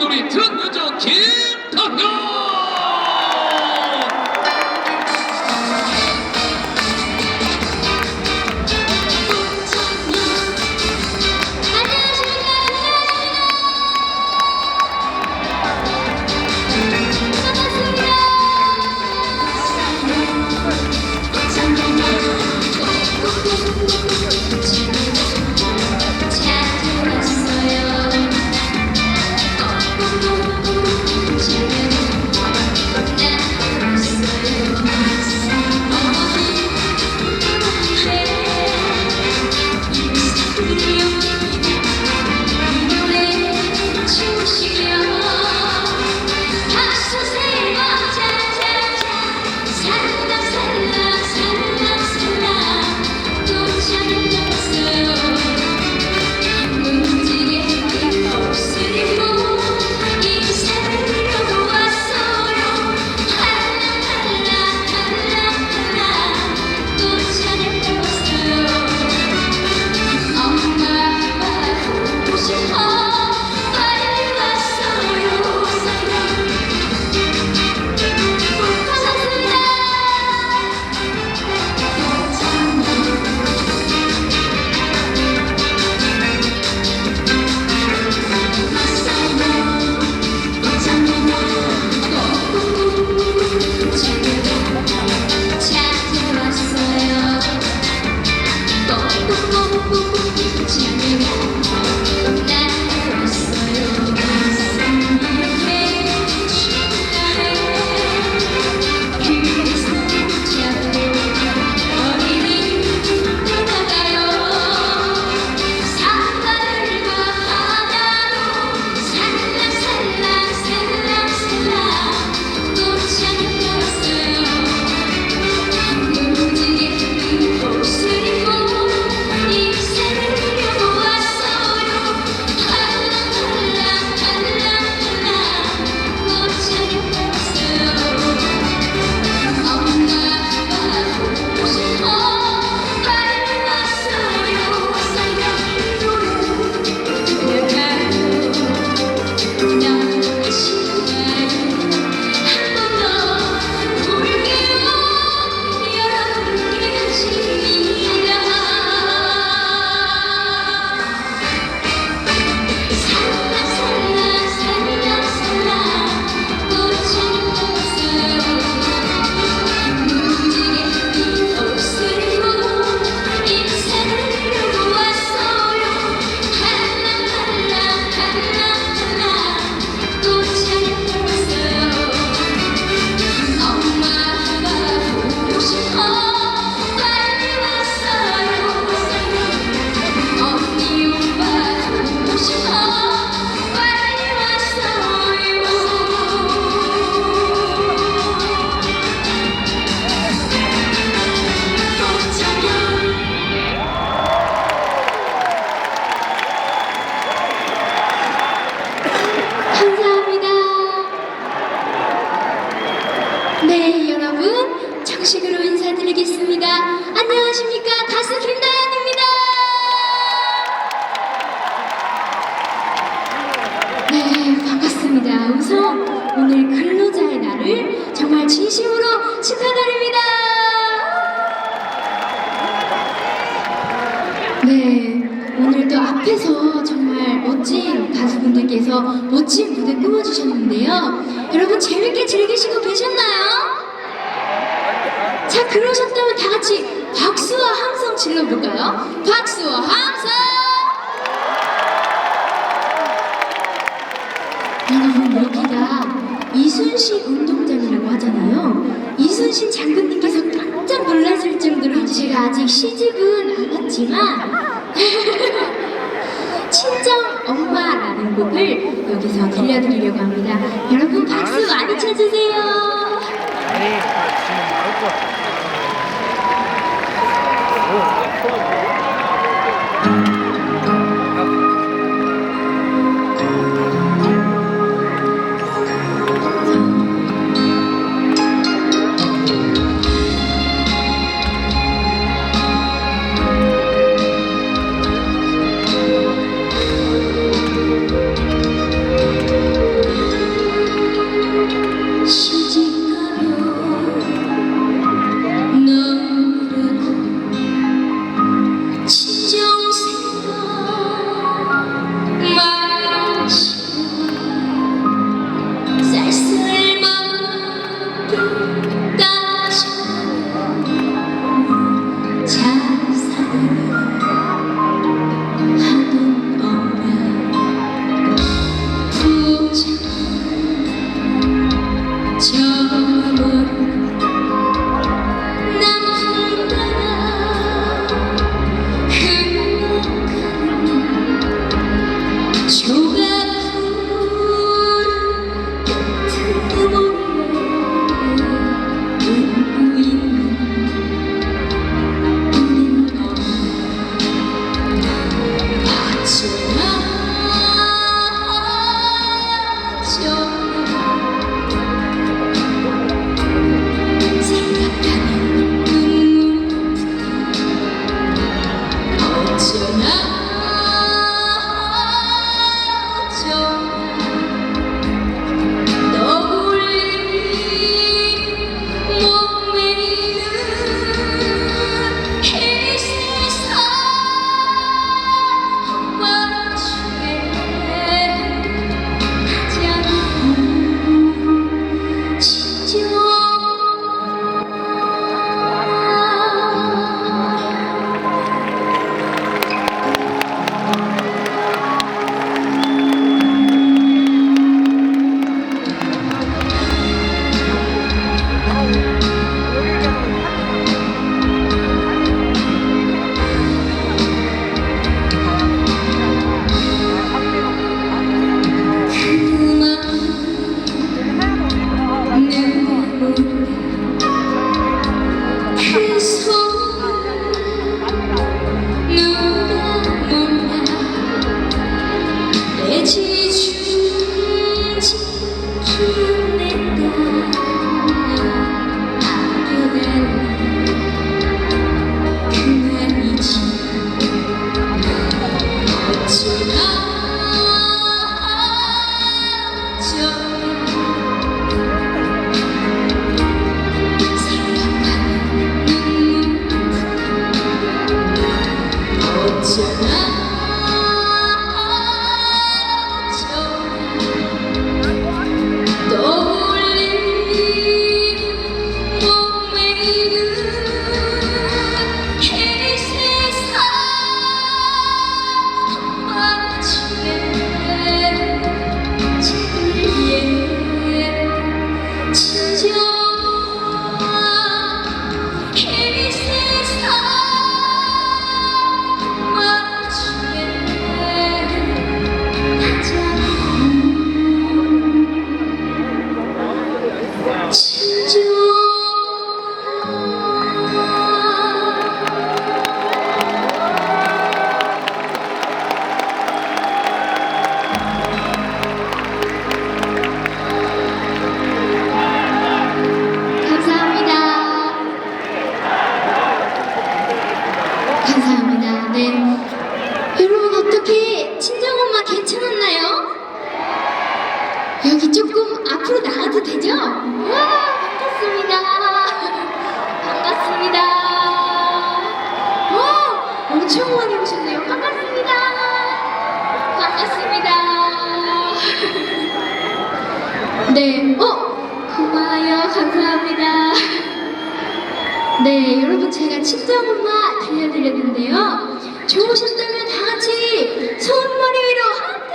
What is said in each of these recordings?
하겠 멋진 무대 꾸며주셨는데요. 여러분 재밌게 즐기시고 계셨나요? 자, 그러셨다면 다 같이 박수와 함성 질러볼까요? 박수와 함성! 여러분, 여기가 이순신 운동장이라고 하잖아요. 이순신 장군님께서 깜짝 놀라실 정도로 제가 아직 시집은 안 갔지만 친정 엄마라는 곡을 여기서 들려드리려고 합니다. 여러분 박수 많이 쳐주세요. true. God's 들려드렸는데요. 좋으셨다면 다 같이 손머리 위로 하트!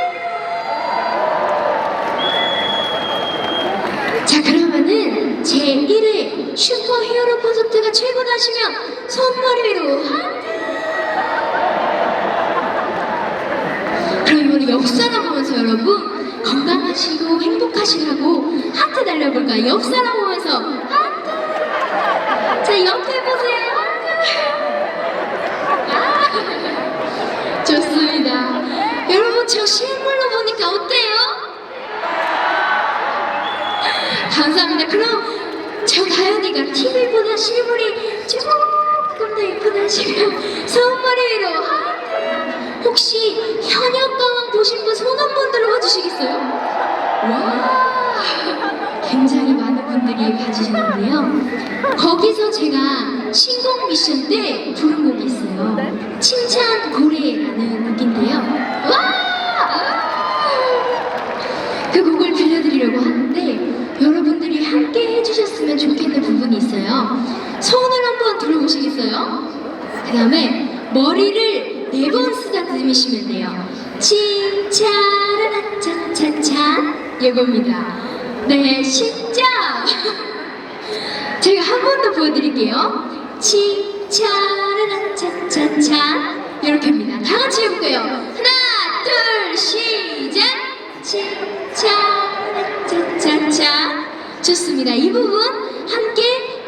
자, 그러면은 제 1회 슈퍼 히어로 콘서트가 최고다시면 손머리 위로 하트! 그럼 우리 역사나 보면서 여러분 건강하시고 행복하시라고 하트 날려볼까요? 역사나 보면서 하트! 자, 옆에 보세요. 감사합니다. 그럼 저 다현이가 TV보다 실물이 조금 더 예쁘다시면 손머리 위로 하트. 혹시 현역가왕 보신 분 손 한 번 들어봐 주시겠어요? 와, 굉장히 많은 분들이 봐주셨는데요. 거기서 제가 신곡 미션 때 부른 곡이 있어요. 칭찬 고래라는 곡인데요. 와! 그 곡을 들려드리려고 하는데 함께 해주셨으면 좋겠는 부분이 있어요. 손을 한번 들어보시겠어요? 그 다음에 머리를 네 번 쓰다듬으시면 돼요. 칭찬을 차차차 이겁니다. 네, 진짜. 제가 한 번 더 보여드릴게요. 칭찬을 차차차 이렇게입니다. 다 같이 해볼게요. 하나, 둘, 시작. 칭찬을 차차차 좋습니다. 이 부분 함께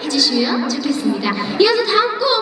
해주시면 좋겠습니다. 이어서 다음 곡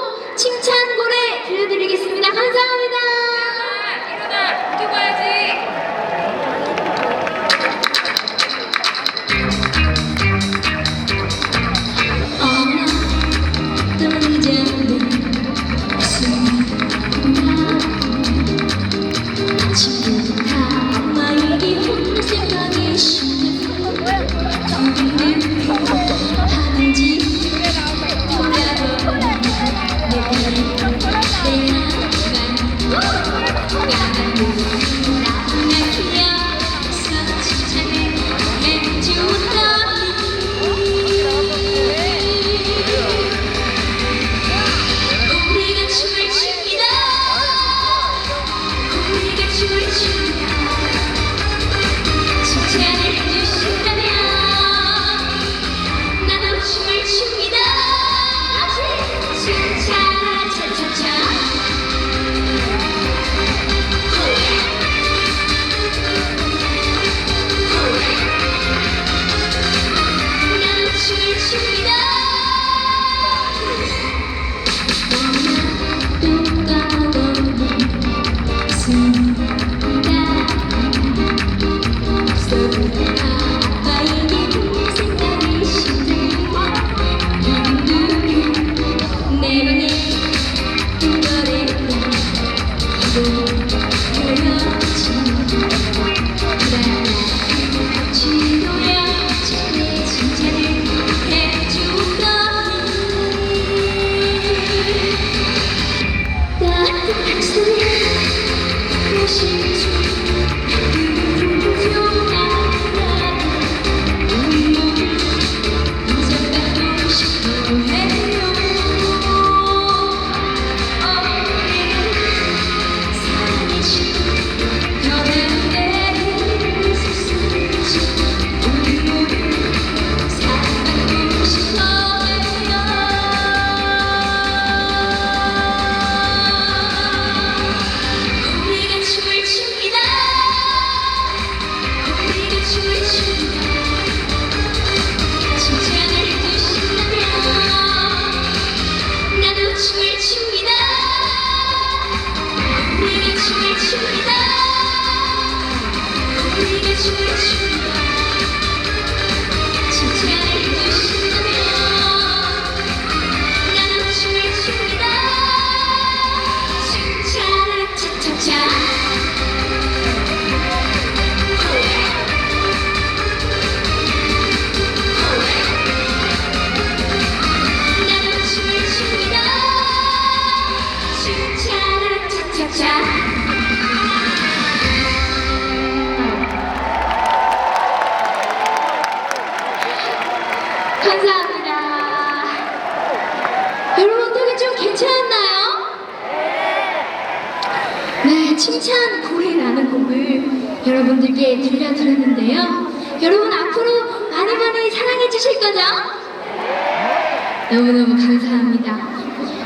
너무너무 감사합니다.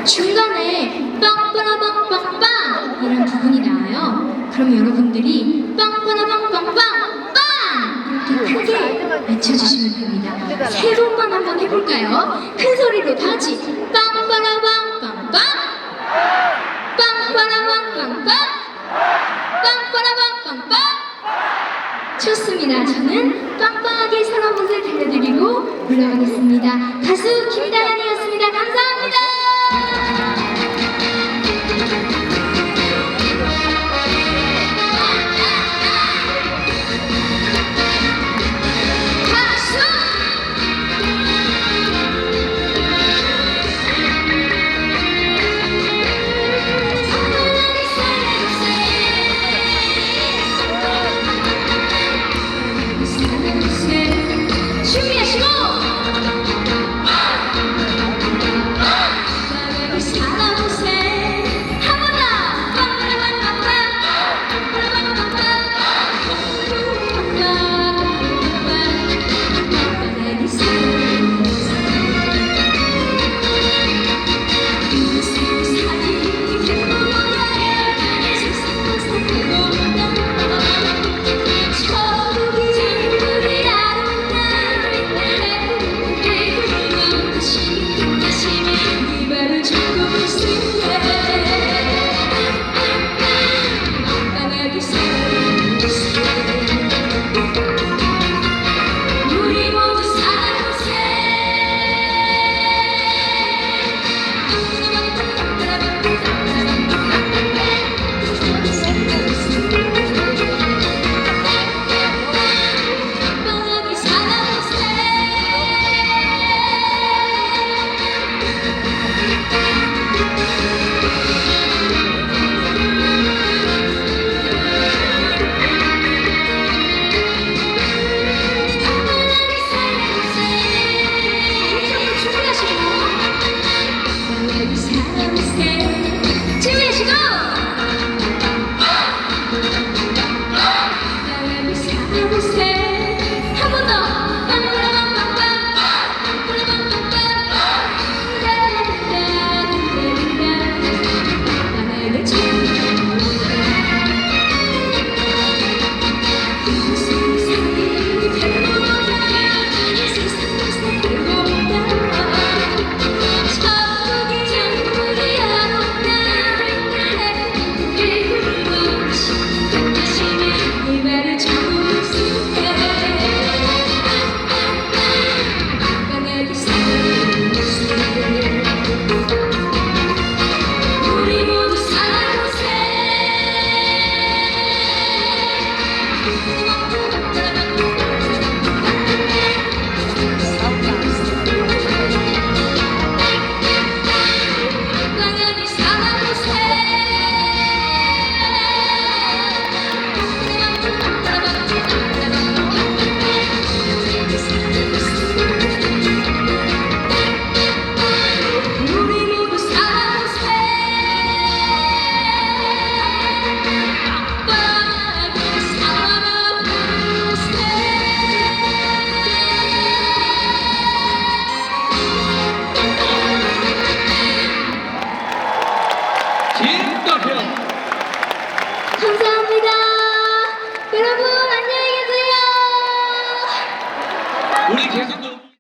중간에 빵빠라빵빵빵 이런 부분이 나와요. 그럼 여러분들이 빵빠라빵빵빵 빵 이렇게 크게 외쳐주시면 됩니다. 세 번만 한번 해볼까요? 큰 소리로 다 같이 빵빠라빵빵빵 빵빠라빵빵빵 빵빠라빵빵빵 좋습니다. 저는 빵빵하게 살아보세 들려드리고 올라가겠습니다. 가수 김다현이었습니다. 감사합니다.